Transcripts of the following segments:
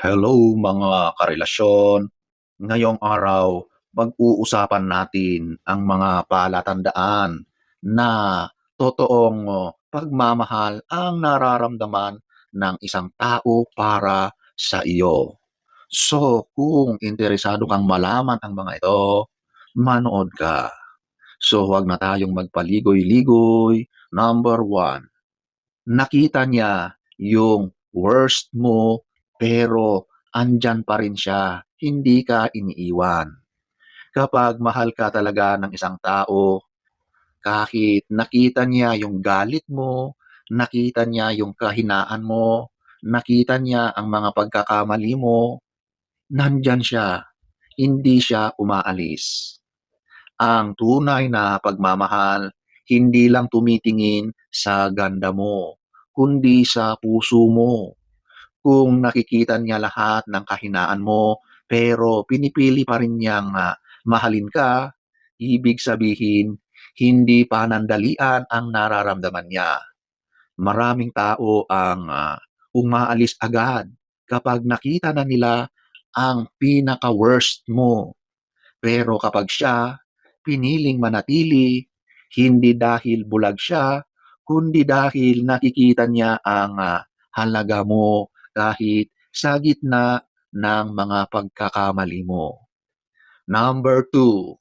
Hello mga karelasyon. Ngayong araw, pag-uusapan natin ang mga palatandaan na totoong oh, pagmamahal ang nararamdaman ng isang tao para sa iyo. So, kung interesado kang malaman ang mga ito, manood ka. So, huwag na tayong magpaligoy-ligoy. Number one, nakita niya yung worst mo pero andyan pa rin siya, hindi ka iniiwan. Kapag mahal ka talaga ng isang tao, kahit nakita niya yung galit mo, nakita niya yung kahinaan mo, nakita niya ang mga pagkakamali mo, nandyan siya, hindi siya umaalis. Ang tunay na pagmamahal, hindi lang tumitingin sa ganda mo, kundi sa puso mo. Kung nakikita niya lahat ng kahinaan mo, pero pinipili pa rin niyang ah, mahalin ka, ibig sabihin, hindi panandalian ang nararamdaman niya. Maraming tao ang ah, umaalis agad kapag nakita na nila ang pinaka-worst mo. Pero kapag siya piniling manatili, hindi dahil bulag siya, kundi dahil nakikita niya ang ah, halaga mo kahit sa gitna ng mga pagkakamali mo. Number two,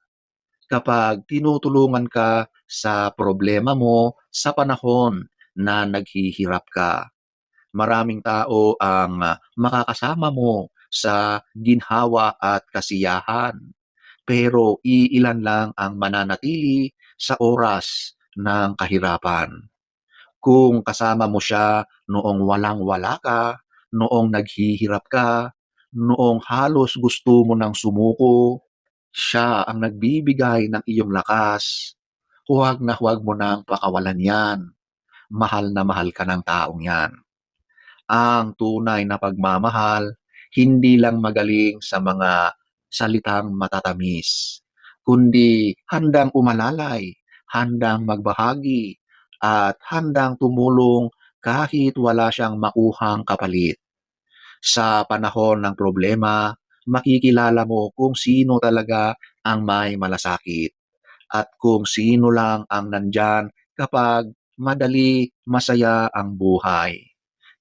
kapag tinutulungan ka sa problema mo sa panahon na naghihirap ka. Maraming tao ang makakasama mo sa ginhawa at kasiyahan. Pero iilan lang ang mananatili sa oras ng kahirapan. Kung kasama mo siya noong walang-wala ka, noong naghihirap ka, noong halos gusto mo ng sumuko, siya ang nagbibigay ng iyong lakas. Huwag na huwag mo nang pakawalan yan. Mahal na mahal ka ng taong yan. Ang tunay na pagmamahal, hindi lang magaling sa mga salitang matatamis, kundi handang umalalay, handang magbahagi, at handang tumulong kahit wala siyang makuhang kapalit. Sa panahon ng problema, makikilala mo kung sino talaga ang may malasakit at kung sino lang ang nandyan kapag madali masaya ang buhay.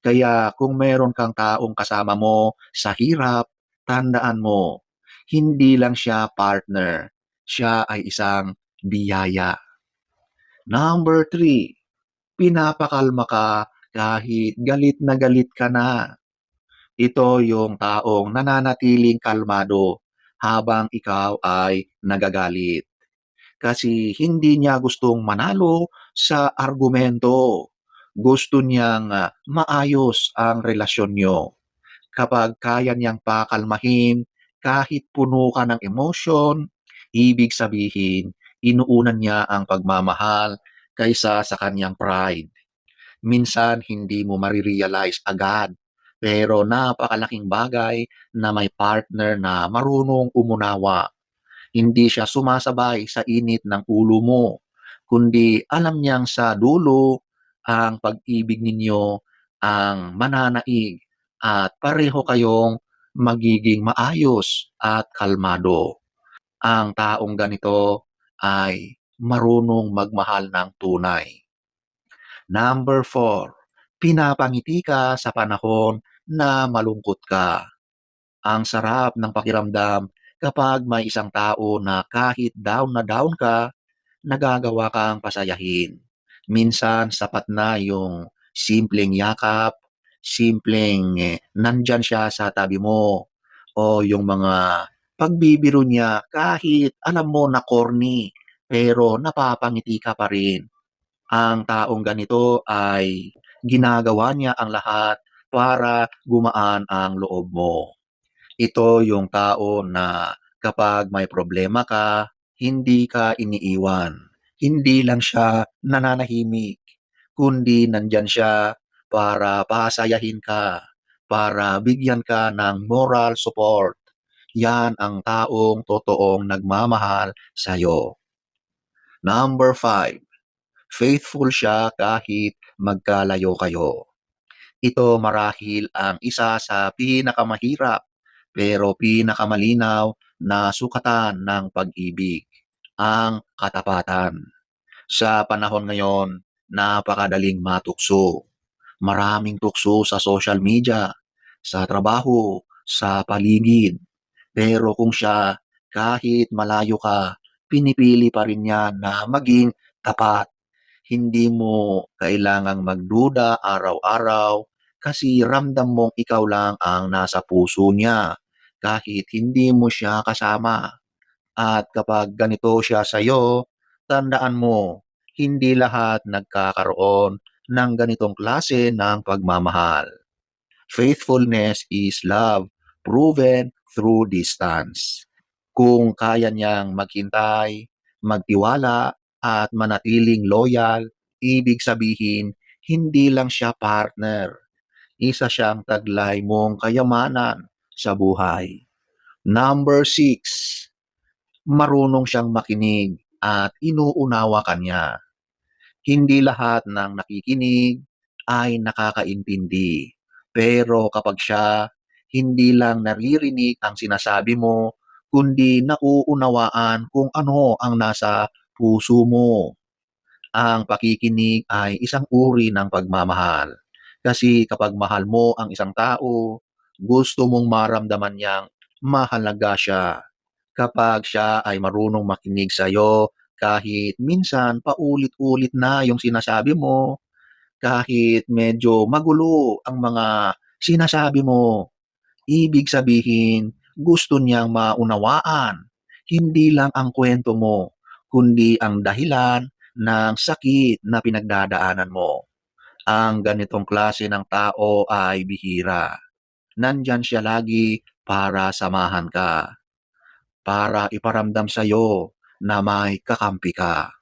Kaya kung meron kang taong kasama mo sa hirap, tandaan mo, hindi lang siya partner, siya ay isang biyaya. Number three, pinapakalma ka kahit galit na galit ka na. Ito yung taong nananatiling kalmado habang ikaw ay nagagalit. Kasi hindi niya gustong manalo sa argumento. Gusto niyang ah, maayos ang relasyon niyo. Kapag kaya niyang pakalmahin kahit puno ka ng emosyon, ibig sabihin, inuunan niya ang pagmamahal kaysa sa kanyang pride. Minsan hindi mo marirealize agad, pero napakalaking bagay na may partner na marunong umunawa. Hindi siya sumasabay sa init ng ulo mo, kundi alam niyang sa dulo ang pag-ibig ninyo ang mananaig at pareho kayong magiging maayos at kalmado. Ang taong ganito ay marunong magmahal ng tunay. Number four, pinapangiti ka sa panahon na malungkot ka. Ang sarap ng pakiramdam kapag may isang tao na kahit down na down ka, nagagawa kang pasayahin. Minsan sapat na yung simpleng yakap, simpleng eh, nandyan siya sa tabi mo, o yung mga pagbibiro niya kahit alam mo na corny, pero napapangiti ka pa rin. Ang taong ganito ay ginagawa niya ang lahat para gumaan ang loob mo. Ito yung tao na kapag may problema ka, hindi ka iniiwan. Hindi lang siya nananahimik, kundi nandyan siya para pasayahin ka, para bigyan ka ng moral support. Yan ang taong totoong nagmamahal sa'yo. Number five, faithful siya kahit magkalayo kayo. Ito marahil ang isa sa pinakamahirap pero pinakamalinaw na sukatan ng pag-ibig, ang katapatan. Sa panahon ngayon, napakadaling matukso. Maraming tukso sa social media, sa trabaho, sa paligid. Pero kung siya, kahit malayo ka, pinipili pa rin niya na maging tapat. Hindi mo kailangang magduda araw-araw kasi ramdam mong ikaw lang ang nasa puso niya kahit hindi mo siya kasama. At kapag ganito siya sa'yo, tandaan mo, hindi lahat nagkakaroon ng ganitong klase ng pagmamahal. Faithfulness is love proven through distance. Kung kaya niyang maghintay, magtiwala, at manatiling loyal, ibig sabihin, hindi lang siya partner. Isa siyang taglay mong kayamanan sa buhay. Number six, marunong siyang makinig at inuunawa ka niya. Hindi lahat ng nakikinig ay nakakaintindi. Pero kapag siya hindi lang naririnig ang sinasabi mo, kundi nauunawaan kung ano ang nasa puso mo. Ang pakikinig ay isang uri ng pagmamahal. Kasi kapag mahal mo ang isang tao, gusto mong maramdaman niyang mahalaga siya. Kapag siya ay marunong makinig sa iyo, kahit minsan paulit-ulit na yung sinasabi mo, kahit medyo magulo ang mga sinasabi mo, ibig sabihin gusto niyang maunawaan hindi lang ang kwento mo, kundi ang dahilan ng sakit na pinagdadaanan mo. Ang ganitong klase ng tao ay bihira. Nandyan siya lagi para samahan ka, para iparamdam sa iyo na may kakampi ka.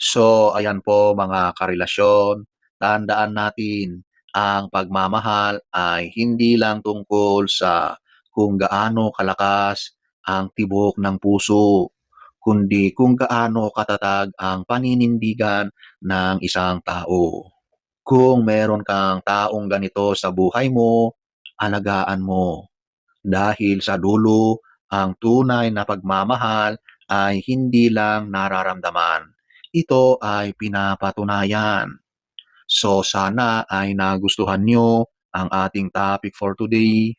So, ayan po mga karelasyon, tandaan natin, ang pagmamahal ay hindi lang tungkol sa kung gaano kalakas ang tibok ng puso, kundi kung gaano katatag ang paninindigan ng isang tao. Kung meron kang taong ganito sa buhay mo, alagaan mo. Dahil sa dulo, ang tunay na pagmamahal ay hindi lang nararamdaman. Ito ay pinapatunayan. So sana ay nagustuhan nyo ang ating topic for today.